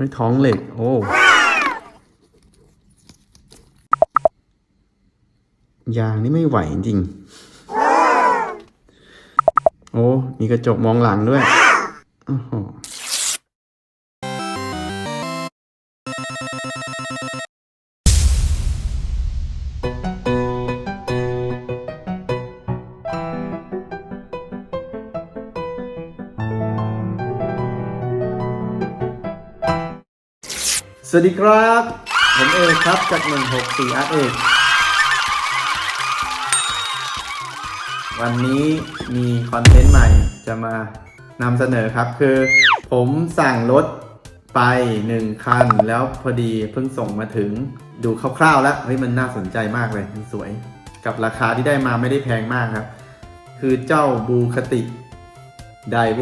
ฮ้ยท้องเหล็ก โอ้ยางนี่ไม่ไหวจริง โอ้ มีกระจกมองหลังด้วย โอ้โห สวัสดีครับ ผมเอกครับจาก 164 Art เอกวันนี้มีคอนเทนต์ใหม่จะมานำเสนอครับคือ ผมสั่งรถไป 1 คัน แล้วพอดีเพิ่งส่งมาถึงดูคร่าวๆแล้วเฮ้ยมันน่าสนใจมากเลยมันสวย กับราคาที่ได้มาไม่ได้แพงมากครับ คือเจ้าบูคติไดโว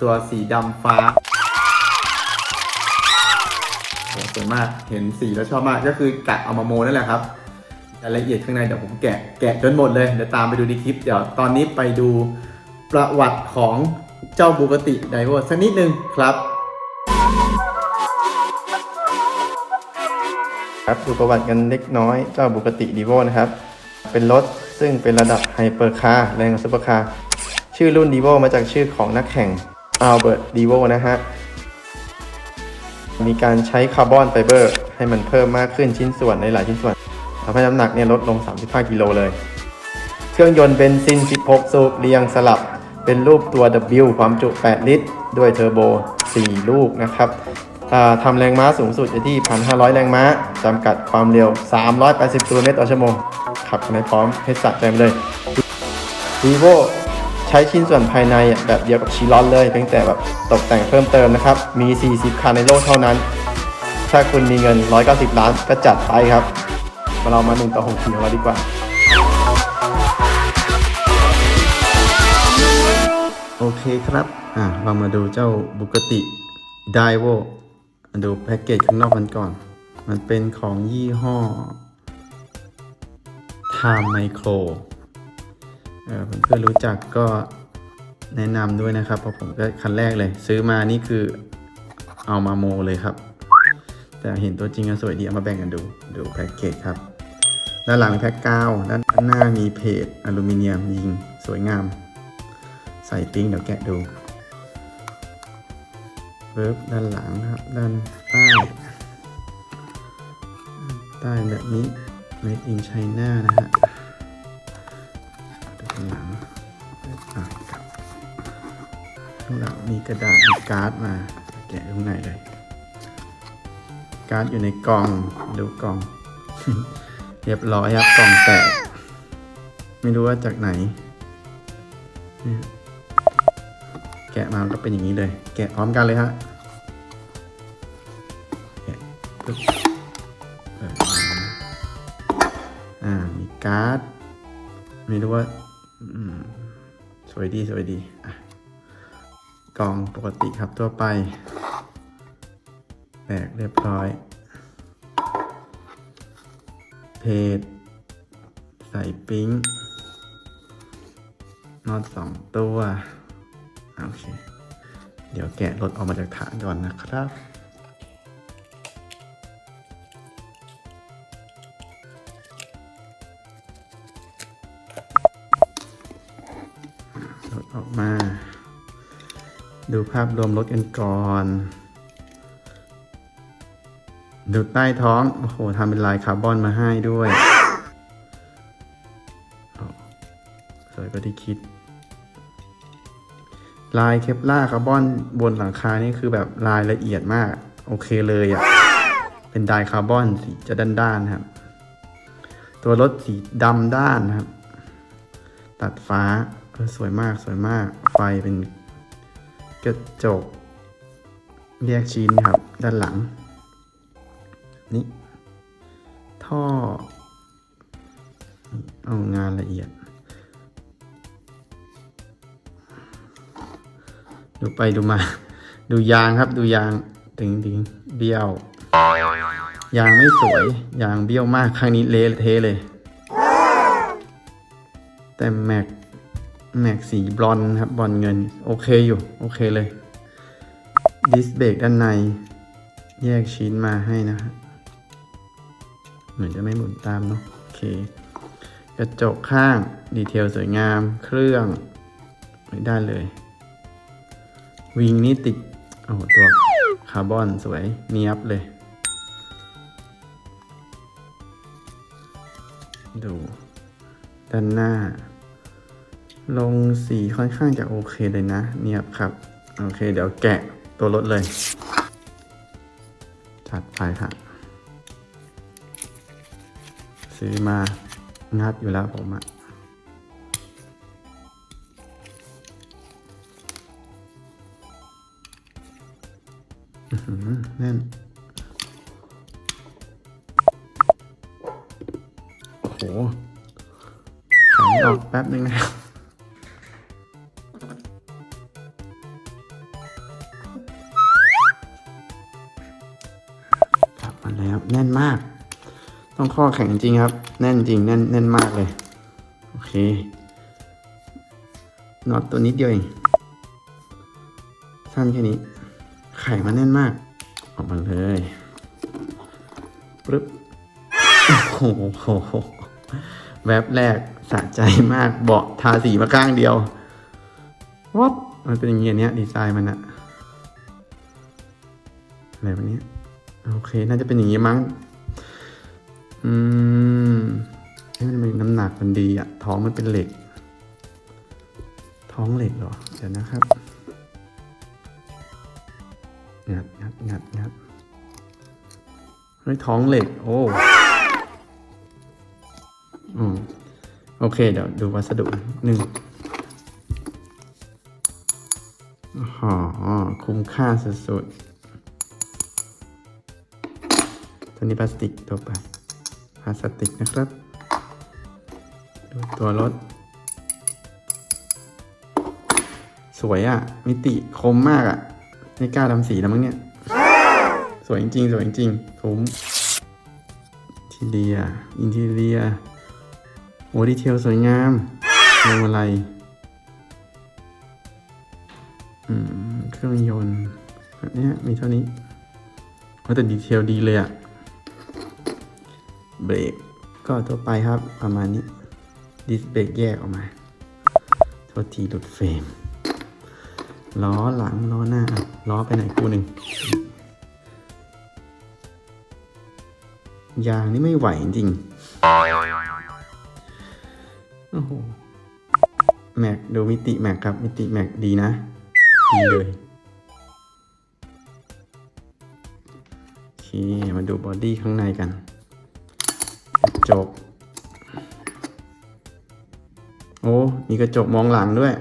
ตัวสีดำฟ้า โหสวยมากเห็นสีแล้วชอบมากก็คือกะเอามาโมนั่นแหละครับรายละเอียดข้างในเดี๋ยวผมแกะแกะจนหมดเลยเดี๋ยวตามไปดูในคลิปเดี๋ยวตอนนี้ไปดูประวัติของเจ้าบูกติไดโวสักนิดนึงครับครับดูประวัติกันเล็กน้อยเจ้าบุกติดีโวนะครับ เป็นรถซึ่งเป็นระดับไฮเปอร์คาร์แรงซุปเปอร์คาร์ชื่อรุ่นดีโวมาจากชื่อของนักแข่งอัลเบิร์ตดีโวนะฮะ มีการใช้คาร์บอนไฟเบอร์ให้มันเพิ่มมากขึ้นชิ้นส่วนในหลายชิ้นส่วนทำให้น้ำหนักเนี่ยลดลง 35 กิโลเลย เครื่องยนต์เป็นซิน 16 สูบเรียงสลับ เป็นรูปตัว W ความจุ 8 ลิตร ด้วยเทอร์โบ 4 ลูกนะครับทำแรงม้าสูงสุดอยู่ที่ 1,500 แรงม้า จำกัดความเร็ว 380กิโลเมตรต่อชั่วโมง ขับกันให้พร้อมให้สะใจไปเลยวีโว ช้ชิ้นส่วนภายในแบบเดียวกับชิลอนเลยเพียงแต่แบบตกแต่งเพิ่มเติมนะครับ มี 40 คันในโลกเท่านั้น ถ้าคุณมีเงิน 190 ล้านก็จัดไปครับ มาเรามาหนึ่งต่อหกขีของเราดีกว่า โอเคครับ อะเรามาดูเจ้าบุกติไดโวดูแพ็กเกจข้างนอกมันก่อน มันเป็นของยี่ห้อ Time Micro เพื่อนๆรู้จักก็แนะนำด้วยนะครับ เพราะผมก็คันแรกเลย ซื้อมานี่คือเอามาโมเลยครับ แต่เห็นตัวจริงก็สวยดีเอามาแบ่งกันดูดูแพ็กเกจครับ ด้านหลังแพ็กกาวด้านหน้ามีเพจอลูมิเนียมยิงสวยงาม ใส่ปิ้งเดี๋ยวแกะดูเวิร์บด้านหลังครับ ด้านใต้ใต้แบบนี้ made in China นะฮะางหลังมีกระดาษมีการ์ดมา แกะข้างในเลย การ์ดอยู่ในกล่อง ดูกล่อง เรียบร้อยครับกล่องแตก ไม่รู้ว่าจากไหน แกะมาก็เป็นอย่างนี้เลย แกะพร้อมกันเลยฮะแกะปึ๊บอ่า มีการ์ด ไม่รู้ว่าอืมสวยดี สวยดี อะ กล่องปกติครับทั่วไปแตกเรียบร้อย เพจใส่ปิ๊งนอตสองตัว โอเค เดี๋ยวแกะรถออกมาจากฐานก่อนนะครับรถออกมา ดูภาพรวมรถกันก่อน ดูใต้ท้อง โอ้โหทำเป็นลายคาร์บอนมาให้ด้วย สวยกว่าที่คิด ลายเคปล่าคาร์บอนบนหลังคานี่คือแบบลายละเอียดมาก โอเคเลยอะ่ะ เป็นดายคาร์บอนสีจะด้านๆนครับ ตัวรถสีดำด้านนะครับ ตัดฟ้าเออสวยมากสวยมาก ไฟเป็น กระจกแยกชิ้นครับ ด้านหลัง นี่ ท่อ เอางานละเอียด ดูไปดูมา ดูยางครับ ดูยางถึงถึงเบี้ยว ยางไม่สวย ยางเบี้ยวมากครั้งนี้เละเทะเลย แต่แม็ก แม็กสีบลอนครับบอลเงิน โอเคอยู่ โอเคเลย ดิสเบรกด้านใน แยกชิ้นมาให้นะฮะเหมือนจะไม่หมุนตามเนาะโอเค กระจกข้าง ดีเทลสวยงาม เครื่องไม่ได้เลย วิงนี่ติด โอ้โห ตัวคาร์บอนสวยเนียบเลย ดู ด้านหน้า ลงสีค่อนข้างจะโอเคเลยนะ เนี่ยครับ โอเค เดี๋ยวแกะตัวรถเลย จัดไปครับซื้อมางัดอยู่แล้วผมอะแน่นโอ้โหขายไม่ออกแป๊บนึงนะครับ น่นมาก ต้องข้อแข็งจริงครับ แน่นจริง แน่นแน่นมากเลย โอเคน็อตตัวนิดเดียวเอง สั้นแค่นี้ ไข่มันแน่นมาก ออกมาเลยปึ๊บโอ้โหแวบแรกสะใจมาก เบาะทาสีมาข้างเดียววัดมันเป็นอย่างเงี้ยเนี้ยดีไซน์มันอะอะไรแบบนี้ โอเค น่าจะเป็นอย่างนี้มั้ง อืมให้มันมีน้ำหนักมันดีอะท้องมันเป็นเหล็ก ท้องเหล็กเหรอ เดี๋ยวนะครับงัดงัดงัดงัดเฮ้ยท้องเหล็ก โอ้อืมโอเค เดี๋ยวดูวัสดุหนึ่งอ๋อคุ้มค่าสุดๆ ตัวนี้พลาสติกตัวไปพลาสติกนะครับ ดูตัวรถ สวยอะ่ะ มิติคมมากอะ่ะไม่กล้าทำสีแล้วมั้งเนี่ย สวยจริงสวยจริงๆคุ้มทีเดียอินทีเรียโอ้ดีเทลสวยงามลงอะไรเครื่องยนต์แบบนี้มีเท่านี้แต่ดีเทลดีเลยอะ เบรกก็ตัวไปครับประมาณนี้ดิสเบรกแยกออกมาโทษทีหลุดเฟรมล้อหลังล้อหน้าล้อไปไหนคู่หนึ่งยางนี่ไม่ไหวจริงโอ้โหแม็กดูมิติแม็กครับมิติแม็กดีนะดีเลยโอเคมาดูบอดี้ข้างในกัน จก โอ้ มีกระจกมองหลังด้วย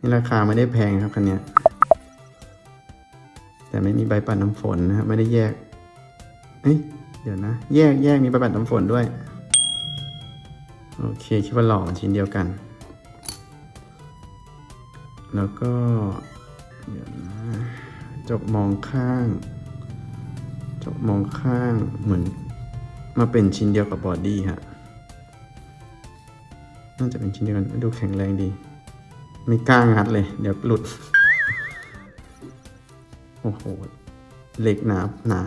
นี่ราคาไม่ได้แพงครับคันนี้แต่ไม่มีใบปัดน้ำฝนนะครับไม่ได้แยก เอ้ย เดี๋ยวนะ แยกแยกมีใบปัดน้ำฝนด้วย โอเค คิดว่าหล่อชิ้นเดียวกัน แล้วก็ เดี๋ยวนะจกมองข้างจกมองข้างเหมือน มาเป็นชิ้นเดียวกับบอดี้ฮะ น่าจะเป็นชิ้นเดียวกัน ดูแข็งแรงดี ไม่กล้างัดเลย เดี๋ยวหลุด โอ้โห เหล็กหนาหนา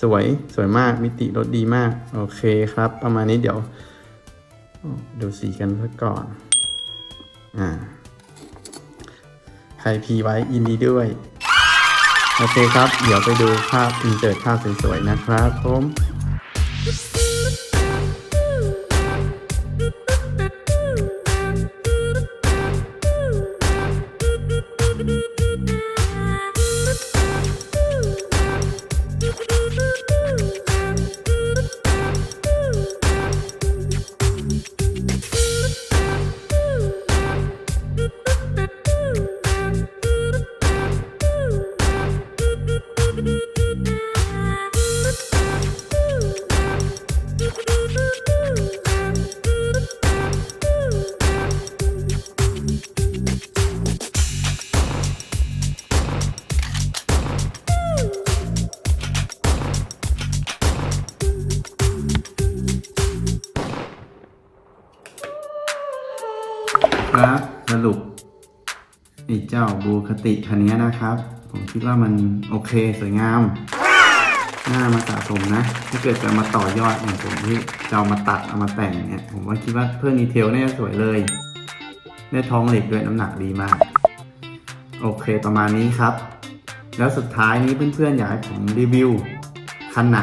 สวย สวยมาก มิติรถดีมาก โอเคครับ ประมาณนี้เดี๋ยว ดูสีกันซะก่อน อ่า ใครพีไว้ยินดีด้วย โอเคครับ เดี๋ยวไปดูภาพอินเสิร์ตภาพสวยๆนะครับผม ไอ้เจ้าบูคติคันนี้นะครับ ผมคิดว่ามันโอเคสวยงามน่ามาสะสมนะ ถ้าเกิดจะมาต่อยอดอย่างผมที่จะเอามาตัดเอามาแต่งเนี่ย ผมว่าคิดว่าเพิ่มดีเทลเนี่ยสวยเลยได้ท้องเหล็กด้วยน้ำหนักดีมาก โอเคประมาณนี้ครับ แล้วสุดท้ายนี้เพื่อนๆอยากให้ผมรีวิวคันไหน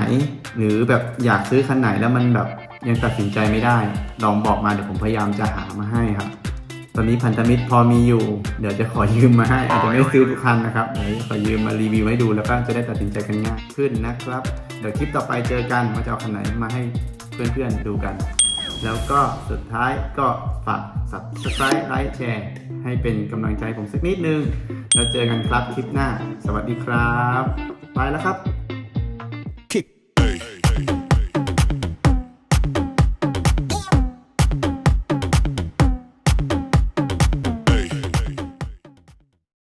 หรือแบบอยากซื้อคันไหนแล้วมันแบบยังตัดสินใจไม่ได้ ลองบอกมาเดี๋ยวผมพยายามจะหามาให้ครับ ตอนนี้พันธมิตรพอมีอยู่ เดี๋ยวจะขอยืมมาให้ อาจจะไม่ซื้อทุกคันนะครับเดี๋ยวขอยืมมารีวิวให้ดูแล้วก็จะได้ตัดสินใจกันง่ายขึ้นนะครับ เดี๋ยวคลิปต่อไปเจอกันว่าจะเอาคันไหนมาให้เพื่อนๆดูกัน แล้วก็สุดท้ายก็ฝาก subscribe ไลค์แชร์ให้เป็นกำลังใจผมสักนิดนึง แล้วเจอกันครับคลิปหน้า สวัสดีครับ ไปแล้วครับ